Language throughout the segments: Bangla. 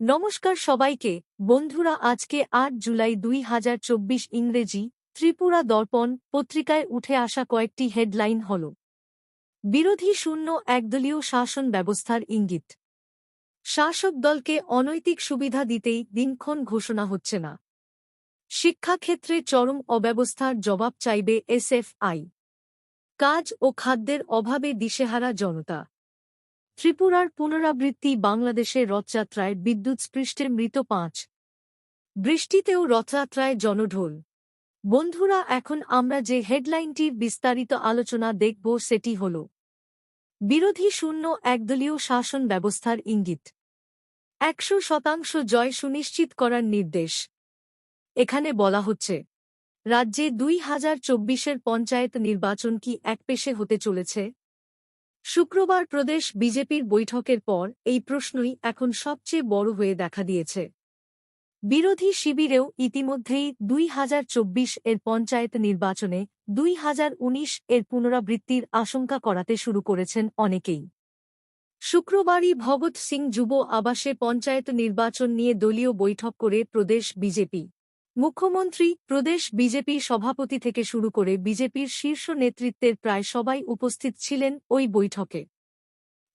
নমস্কার সবাইকে। বন্ধুরা, আজকে আট জুলাই দুই হাজার চব্বিশ ইংরেজি ত্রিপুরা দর্পণ পত্রিকায় উঠে আসা কয়েকটি হেডলাইন হল। বিরোধী শূন্য একদলীয় শাসন ব্যবস্থার ইঙ্গিত। শাসক দলকে অনৈতিক সুবিধা দিতেই দিনক্ষণ ঘোষণা হচ্ছে না। শিক্ষাক্ষেত্রে চরম অব্যবস্থার জবাব চাইবে এসএফআই। কাজ ও খাদ্যের অভাবে দিশেহারা জনতা। ত্রিপুরার পুনরাবৃত্তি বাংলাদেশে রথযাত্রায় বিদ্যুৎস্পৃষ্টে মৃত পাঁচ। বৃষ্টিতেও রথযাত্রায় জনঢোল। বন্ধুরা, এখন আমরা যে হেডলাইনটির বিস্তারিত আলোচনা দেখব সেটি হল, বিরোধী শূন্য একদলীয় শাসন ব্যবস্থার ইঙ্গিত। একশো শতাংশ জয় সুনিশ্চিত করার নির্দেশ। এখানে বলা হচ্ছে, রাজ্যে দুই হাজার চব্বিশের পঞ্চায়েত নির্বাচন কি একপেশে হতে চলেছে? শুক্রবার প্রদেশ বিজেপির বৈঠকের পর এই প্রশ্নই এখন সবচেয়ে বড় হয়ে দেখা দিয়েছে। বিরোধী শিবিরেও ইতিমধ্যেই দুই হাজার চব্বিশ এর পঞ্চায়েত নির্বাচনে দুই হাজার উনিশ এর পুনরাবৃত্তির আশঙ্কা করাতে শুরু করেছেন অনেকেই। শুক্রবারই ভগৎ সিং যুব আবাসে পঞ্চায়েত নির্বাচন নিয়ে দলীয় বৈঠক করে প্রদেশ বিজেপি। মুখ্যমন্ত্রী, প্রদেশ বিজেপি সভাপতি থেকে শুরু করে বিজেপির শীর্ষ নেতৃত্বের প্রায় সবাই উপস্থিত ছিলেন ওই বৈঠকে।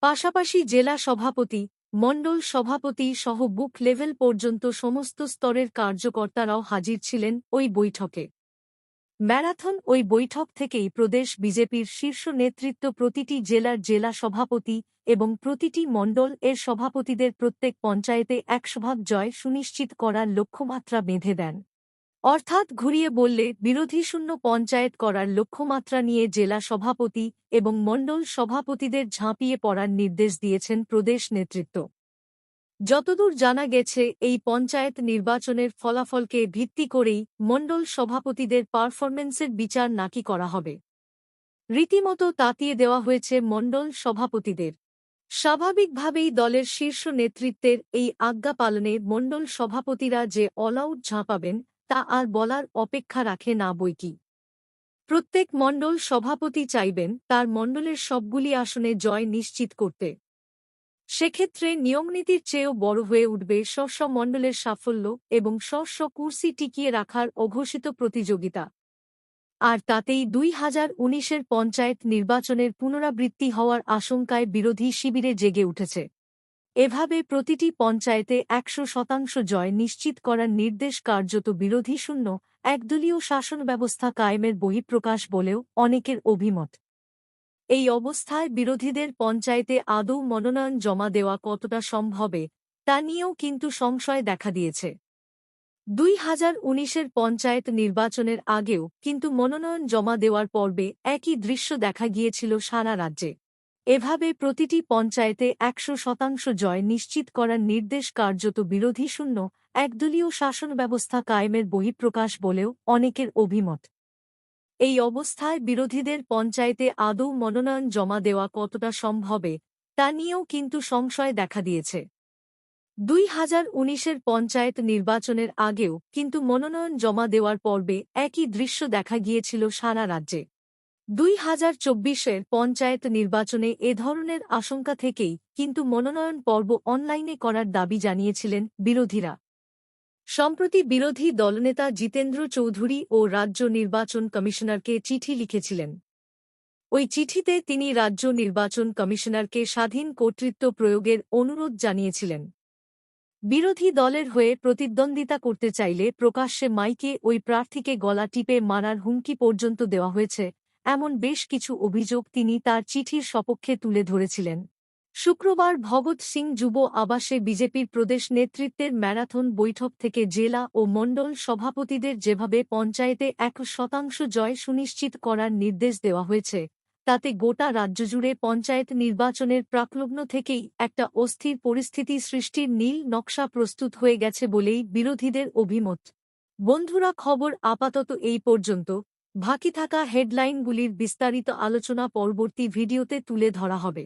পাশাপাশি জেলা সভাপতি, মণ্ডল সভাপতি সহ বুক লেভেল পর্যন্ত সমস্ত স্তরের কার্যকর্তারাও হাজির ছিলেন ওই বৈঠকে। ম্যারাথন ওই বৈঠক থেকেই প্রদেশ বিজেপির শীর্ষ নেতৃত্ব প্রতিটি জেলার জেলা সভাপতি এবং প্রতিটি মণ্ডল এর সভাপতিদের প্রত্যেক পঞ্চায়েতে একশোভাগ জয় সুনিশ্চিত করার লক্ষ্যমাত্রা বেঁধে দেন। অর্থাৎ ঘুরিয়ে বললে বিরোধীশূন্য পঞ্চায়েত করার লক্ষ্যমাত্রা নিয়ে জেলা সভাপতি এবং মণ্ডল সভাপতিদের ঝাঁপিয়ে পড়ার নির্দেশ দিয়েছেন প্রদেশ নেতৃত্ব। যতদূর জানা গেছে, এই পঞ্চায়েত নির্বাচনের ফলাফলকে ভিত্তি করেই মণ্ডল সভাপতিদের পারফরমেন্সের বিচার নাকি করা হবে। রীতিমতো তাতিয়ে দেওয়া হয়েছে মণ্ডল সভাপতিদের। স্বাভাবিকভাবেই দলের শীর্ষ নেতৃত্বের এই আজ্ঞা পালনে মণ্ডল সভাপতিরা যে অলআউট ঝাঁপাবেন, তা আর বলার অপেক্ষা রাখে না বইকি প্রত্যেক মণ্ডল সভাপতি চাইবেন তার মণ্ডলের সবগুলি আসনে জয় নিশ্চিত করতে। সেক্ষেত্রে নিয়মনীতির চেয়েও বড় হয়ে উঠবে স্ব মণ্ডলের সাফল্য এবং স্ব কুর্সি টিকিয়ে রাখার অঘোষিত প্রতিযোগিতা। আর তাতেই দুই হাজার উনিশের পঞ্চায়েত নির্বাচনের পুনরাবৃত্তি হওয়ার আশঙ্কায় বিরোধী শিবিরে জেগে উঠেছে। এভাবে প্রতিটি পঞ্চায়েতে একশো শতাংশ জয় নিশ্চিত করার নির্দেশ কার্যত বিরোধী শূন্য, একদলীয় শাসন ব্যবস্থা কায়েমের বহিঃপ্রকাশ বলেও অনেকের অভিমত। এই অবস্থায় বিরোধীদের পঞ্চায়েতে আদৌ মনোনয়ন জমা দেওয়া কতটা সম্ভবে তা নিয়েও কিন্তু সংশয় দেখা দিয়েছে। দুই হাজার উনিশের পঞ্চায়েত নির্বাচনের আগেও কিন্তু মনোনয়ন জমা দেওয়ার পর্বে একই দৃশ্য দেখা গিয়েছিল সারা রাজ্যে। এভাবে প্রতিটি পঞ্চায়েতে একশো শতাংশ জয় নিশ্চিত করার নির্দেশ কার্যত বিরোধী শূন্য, একদলীয় শাসন ব্যবস্থা কায়েমের বহিঃপ্রকাশ বলেও অনেকের অভিমত। এই অবস্থায় বিরোধীদের পঞ্চায়েতে আদৌ মনোনয়ন জমা দেওয়া কতটা সম্ভবে তা নিয়েও কিন্তু সংশয় দেখা দিয়েছে। দুই হাজার উনিশের পঞ্চায়েত নির্বাচনের আগেও কিন্তু মনোনয়ন জমা দেওয়ার পর্বে একই দৃশ্য দেখা গিয়েছিল সারা রাজ্যে। দুই হাজার চব্বিশের পঞ্চায়েত নির্বাচনে এ ধরনের আশঙ্কা থেকেই কিন্তু মনোনয়ন পর্ব অনলাইনে করার দাবি জানিয়েছিলেন বিরোধীরা। সম্প্রতি বিরোধী দলনেতা জিতেন্দ্র চৌধুরী ও রাজ্য নির্বাচন কমিশনারকে চিঠি লিখেছিলেন। ওই চিঠিতে তিনি রাজ্য নির্বাচন কমিশনারকে স্বাধীন কর্তৃত্ব প্রয়োগের অনুরোধ জানিয়েছিলেন। বিরোধী দলের হয়ে প্রতিদ্বন্দ্বিতা করতে চাইলে প্রকাশ্যে মাইকে ওই প্রার্থীকে গলা টিপে মারার হুমকি পর্যন্ত দেওয়া হয়েছে, এমন বেশ কিছু অভিযোগ তিনি তার চিঠির সপক্ষে তুলে ধরেছিলেন। শুক্রবার ভগৎ সিং যুব আবাসে বিজেপির প্রদেশ নেতৃত্বের ম্যারাথন বৈঠক থেকে জেলা ও মণ্ডল সভাপতিদের যেভাবে পঞ্চায়েতে এক শতাংশ জয় সুনিশ্চিত করার নির্দেশ দেওয়া হয়েছে, তাতে গোটা রাজ্যজুড়ে পঞ্চায়েত নির্বাচনের প্রাকলগ্ন থেকেই একটা অস্থির পরিস্থিতি সৃষ্টির নীল নকশা প্রস্তুত হয়ে গেছে বলেই বিরোধীদের অভিমত। বন্ধুরা, খবর আপাতত এই পর্যন্ত। বাকি থাকা হেডলাইনগুলির বিস্তারিত আলোচনা পরবর্তী ভিডিওতে তুলে ধরা হবে।